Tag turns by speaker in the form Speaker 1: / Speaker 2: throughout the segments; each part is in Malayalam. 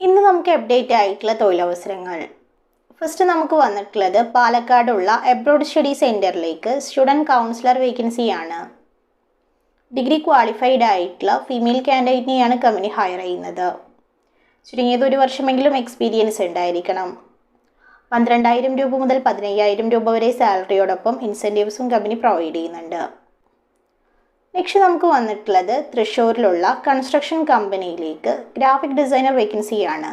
Speaker 1: ഇന്ന് നമുക്ക് അപ്ഡേറ്റ് ആയിട്ടുള്ള തൊഴിലവസരങ്ങൾ. ഫസ്റ്റ് നമുക്ക് വന്നിട്ടുള്ളത് പാലക്കാടുള്ള എബ്രോഡ് സ്റ്റഡി സെന്ററിലേക്ക് സ്റ്റുഡന്റ് കൗൺസിലർ വേക്കൻസിയാണ് ഡിഗ്രി ക്വാളിഫൈഡ് ആയിട്ടുള്ള ഫീമെയിൽ കാൻഡിഡേറ്റിനെയാണ് കമ്പനി ഹയർ ചെയ്യുന്നത്. ചുരുങ്ങിയത് ഒരു വർഷമെങ്കിലും എക്സ്പീരിയൻസ് ഉണ്ടായിരിക്കണം. പന്ത്രണ്ടായിരം രൂപ മുതൽ പതിനയ്യായിരം രൂപ വരെ സാലറിയോടൊപ്പം ഇൻസെന്റീവ്സും കമ്പനി പ്രൊവൈഡ് ചെയ്യുന്നുണ്ട്. നെക്സ്റ്റ് നമുക്ക് വന്നിട്ടുള്ളത് തൃശ്ശൂരിലുള്ള കൺസ്ട്രക്ഷൻ കമ്പനിയിലേക്ക് ഗ്രാഫിക് ഡിസൈനർ വേക്കൻസിയാണ്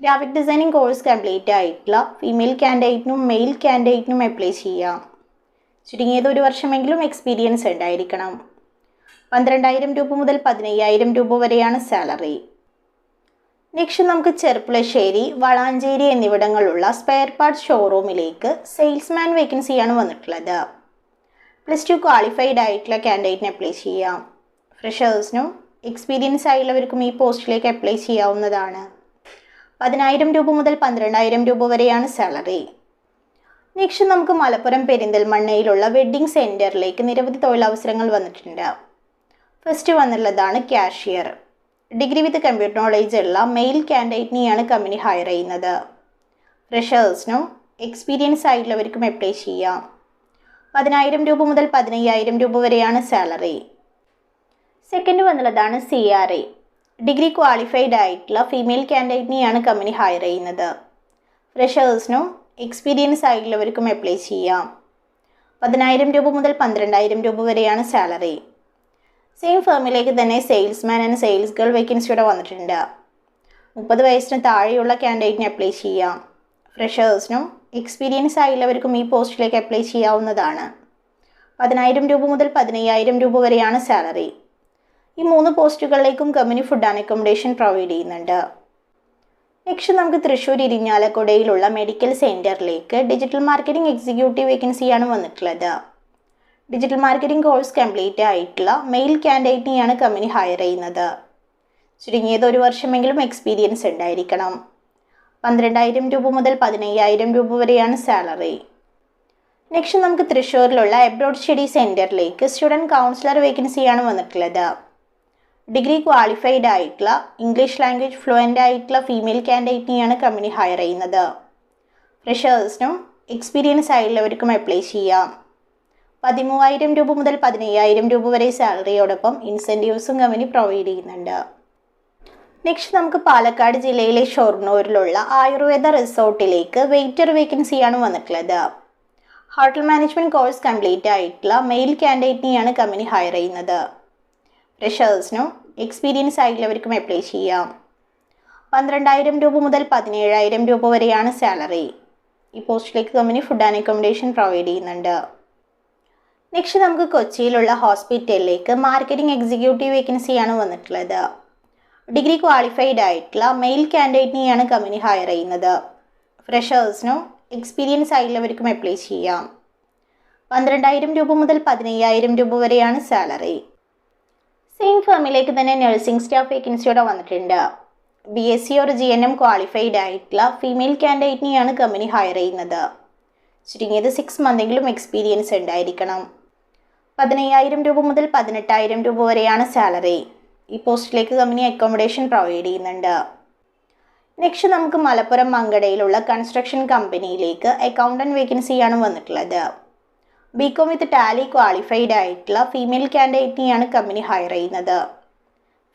Speaker 1: ഗ്രാഫിക് ഡിസൈനിങ് കോഴ്സ് കംപ്ലീറ്റ് ആയിട്ടുള്ള ഫീമെയിൽ കാൻഡിഡേറ്റിനും മെയിൽ കാൻഡിഡേറ്റിനും അപ്ലൈ ചെയ്യാം. ചുരുങ്ങിയത് ഒരു വർഷമെങ്കിലും എക്സ്പീരിയൻസ് ഉണ്ടായിരിക്കണം. പന്ത്രണ്ടായിരം രൂപ മുതൽ പതിനയ്യായിരം രൂപ വരെയാണ് സാലറി നെക്സ്റ്റ് നമുക്ക് ചെർപ്പുളശ്ശേരി വളാഞ്ചേരി എന്നിവിടങ്ങളുള്ള സ്പെയർ പാർട്സ് ഷോറൂമിലേക്ക് സെയിൽസ്മാൻ വേക്കൻസിയാണ് വന്നിട്ടുള്ളത്. പ്ലസ് ടു ക്വാളിഫൈഡ് ആയിട്ടുള്ള കാൻഡിഡേറ്റിന് അപ്ലൈ ചെയ്യാം. ഫ്രഷേഴ്സിനും എക്സ്പീരിയൻസ് ആയുള്ളവർക്കും ഈ പോസ്റ്റിലേക്ക് അപ്ലൈ ചെയ്യാവുന്നതാണ്. പതിനായിരം രൂപ മുതൽ പന്ത്രണ്ടായിരം രൂപ വരെയാണ് സാലറി നെക്സ്റ്റ് നമുക്ക് മലപ്പുറം പെരിന്തൽമണ്ണയിലുള്ള വെഡ്ഡിംഗ് സെന്ററിലേക്ക് നിരവധി തൊഴിലവസരങ്ങൾ വന്നിട്ടുണ്ട്. First വന്നുള്ളതാണ് cashier degree with computer knowledge ഉള്ള മെയിൽ കാൻഡിഡേറ്റിനെയാണ് കമ്പനി ഹയർ ചെയ്യുന്നത്. ഫ്രഷേഴ്സിനും എക്സ്പീരിയൻസ് ആയിട്ടുള്ളവർക്കും അപ്ലൈ ചെയ്യാം. പതിനായിരം രൂപ മുതൽ പതിനയ്യായിരം രൂപ വരെയാണ് salary second വന്നുള്ളതാണ് C R A degree qualified ആയിട്ടുള്ള ഫീമെയിൽ കാൻഡിഡേറ്റിനെയാണ് കമ്പനി ഹയർ ചെയ്യുന്നത്. ഫ്രഷേഴ്സിനും എക്സ്പീരിയൻസ് ആയിട്ടുള്ളവർക്കും അപ്ലൈ ചെയ്യാം. പതിനായിരം രൂപ മുതൽ പന്ത്രണ്ടായിരം രൂപ വരെയാണ് സാലറി സെയിം ഫേമിലേക്ക് തന്നെ സെയിൽസ്മാൻ ആൻഡ് സെയിൽസ് ഗേൾ വേക്കൻസിയുടെ വന്നിട്ടുണ്ട്. മുപ്പത് വയസ്സിന് താഴെയുള്ള കാൻഡിഡേറ്റിന് അപ്ലൈ ചെയ്യാം. ഫ്രഷേഴ്സിനും എക്സ്പീരിയൻസ് ആയുള്ളവർക്കും ഈ പോസ്റ്റിലേക്ക് അപ്ലൈ ചെയ്യാവുന്നതാണ്. പതിനായിരം രൂപ മുതൽ പതിനയ്യായിരം രൂപ വരെയാണ് സാലറി ഈ മൂന്ന് പോസ്റ്റുകളിലേക്കും company food and accommodation provide ചെയ്യുന്നുണ്ട്. നെക്സ്റ്റ് നമുക്ക് തൃശ്ശൂർ ഇരിഞ്ഞാലക്കുടയിലുള്ള മെഡിക്കൽ സെന്ററിലേക്ക് ഡിജിറ്റൽ മാർക്കറ്റിംഗ് എക്സിക്യൂട്ടീവ് വേക്കൻസിയാണ് വന്നിട്ടുള്ളത്. ഡിജിറ്റൽ മാർക്കറ്റിംഗ് കോഴ്സ് കംപ്ലീറ്റ് ആയിട്ടുള്ള മെയിൽ കാൻഡിഡേറ്റിനെയാണ് കമ്പനി ഹയർ ചെയ്യുന്നത്. ചുരുങ്ങിയത് ഒരു വർഷമെങ്കിലും എക്സ്പീരിയൻസ് ഉണ്ടായിരിക്കണം. പന്ത്രണ്ടായിരം രൂപ മുതൽ പതിനയ്യായിരം രൂപ വരെയാണ് സാലറി നെക്സ്റ്റ് നമുക്ക് തൃശ്ശൂരിലുള്ള എബ്രോഡ് സ്റ്റഡി സെന്ററിലേക്ക് സ്റ്റുഡന്റ് കൗൺസിലർ വേക്കൻസിയാണ് വന്നിട്ടുള്ളത്. ഡിഗ്രി ക്വാളിഫൈഡ് ആയിട്ടുള്ള ഇംഗ്ലീഷ് ലാംഗ്വേജ് ഫ്ലുവന്റ് ആയിട്ടുള്ള ഫീമെയിൽ കാൻഡിഡേറ്റിനെയാണ് കമ്പനി ഹയർ ചെയ്യുന്നത്. ഫ്രഷേഴ്സിനും എക്സ്പീരിയൻസ് ആയിട്ടുള്ളവർക്കും അപ്ലൈ ചെയ്യാം. പതിമൂവായിരം രൂപ മുതൽ പതിനയ്യായിരം രൂപ വരെ സാലറിയോടൊപ്പം ഇൻസെന്റീവ്സും കമ്പനി പ്രൊവൈഡ് ചെയ്യുന്നുണ്ട്. നെക്സ്റ്റ് നമുക്ക് പാലക്കാട് ജില്ലയിലെ ഷൊർണൂരിലുള്ള ആയുർവേദ റിസോർട്ടിലേക്ക് വെയിറ്റർ വേക്കൻസിയാണ് വന്നിട്ടുള്ളത്. ഹോട്ടൽ മാനേജ്മെന്റ് കോഴ്സ് കംപ്ലീറ്റ് ആയിട്ടുള്ള മെയിൽ കാൻഡിഡേറ്റിനെയാണ് കമ്പനി ഹയർ ചെയ്യുന്നത്. ഫ്രഷേഴ്സിനും എക്സ്പീരിയൻസ് ആയിട്ടുള്ളവർക്കും അപ്ലൈ ചെയ്യാം. പന്ത്രണ്ടായിരം രൂപ മുതൽ പതിനേഴായിരം രൂപ വരെയാണ് സാലറി ഈ പോസ്റ്റിലേക്ക് company food and accommodation provide ചെയ്യുന്നുണ്ട്. നെക്സ്റ്റ് നമുക്ക് കൊച്ചിയിലുള്ള ഹോസ്പിറ്റലിലേക്ക് മാർക്കറ്റിംഗ് എക്സിക്യൂട്ടീവ് വേക്കൻസിയാണ് വന്നിട്ടുള്ളത്. ഡിഗ്രി ക്വാളിഫൈഡ് ആയിട്ടുള്ള മെയിൽ കാൻഡിഡേറ്റിനെയാണ് കമ്പനി ഹയർ ചെയ്യുന്നത്. ഫ്രഷേഴ്സിനും എക്സ്പീരിയൻസ് ആയിട്ടുള്ളവർക്കും അപ്ലൈ ചെയ്യാം. പന്ത്രണ്ടായിരം രൂപ മുതൽ പതിനയ്യായിരം രൂപ വരെയാണ് സാലറി സെയിം ഫേമിലേക്ക് തന്നെ നഴ്സിംഗ് സ്റ്റാഫ് വേക്കൻസിയോടെ വന്നിട്ടുണ്ട്. B S C or G N M qualified ആയിട്ടുള്ള ഫീമെയിൽ കാൻഡിഡേറ്റിനെയാണ് കമ്പനി ഹയർ ചെയ്യുന്നത്. ചുരുങ്ങിയത് സിക്സ് മന്തെങ്കിലും എക്സ്പീരിയൻസ് ഉണ്ടായിരിക്കണം. പതിനയ്യായിരം രൂപ മുതൽ പതിനെട്ടായിരം രൂപ വരെയാണ് സാലറി ഈ പോസ്റ്റിലേക്ക് കമ്പനി അക്കോമഡേഷൻ പ്രൊവൈഡ് ചെയ്യുന്നുണ്ട്. നെക്സ്റ്റ് നമുക്ക് മലപ്പുറം മങ്കടയിലുള്ള കൺസ്ട്രക്ഷൻ കമ്പനിയിലേക്ക് അക്കൗണ്ടന്റ് വേക്കൻസിയാണ് വന്നിട്ടുള്ളത്. B com with Tally qualified ആയിട്ടുള്ള ഫീമെയിൽ കാൻഡിഡേറ്റിനെയാണ് കമ്പനി ഹയർ ചെയ്യുന്നത്.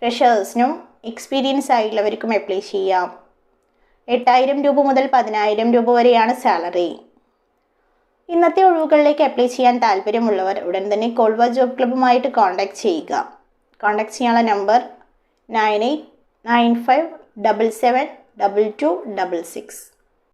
Speaker 1: ഫ്രഷേഴ്സിനും എക്സ്പീരിയൻസ് ആയിട്ടുള്ളവർക്കും അപ്ലൈ ചെയ്യാം. എട്ടായിരം രൂപ മുതൽ പതിനായിരം രൂപ വരെയാണ് സാലറി ഇന്നത്തെ ഒഴിവുകളിലേക്ക് അപ്ലൈ ചെയ്യാൻ താല്പര്യമുള്ളവർ ഉടൻ തന്നെ കോൾവ ജോബ് ക്ലബ്ബുമായിട്ട് കോൺടാക്ട് ചെയ്യുക. കോൺടാക്ട് ചെയ്യാനുള്ള number nine eight nine five double seven double two double six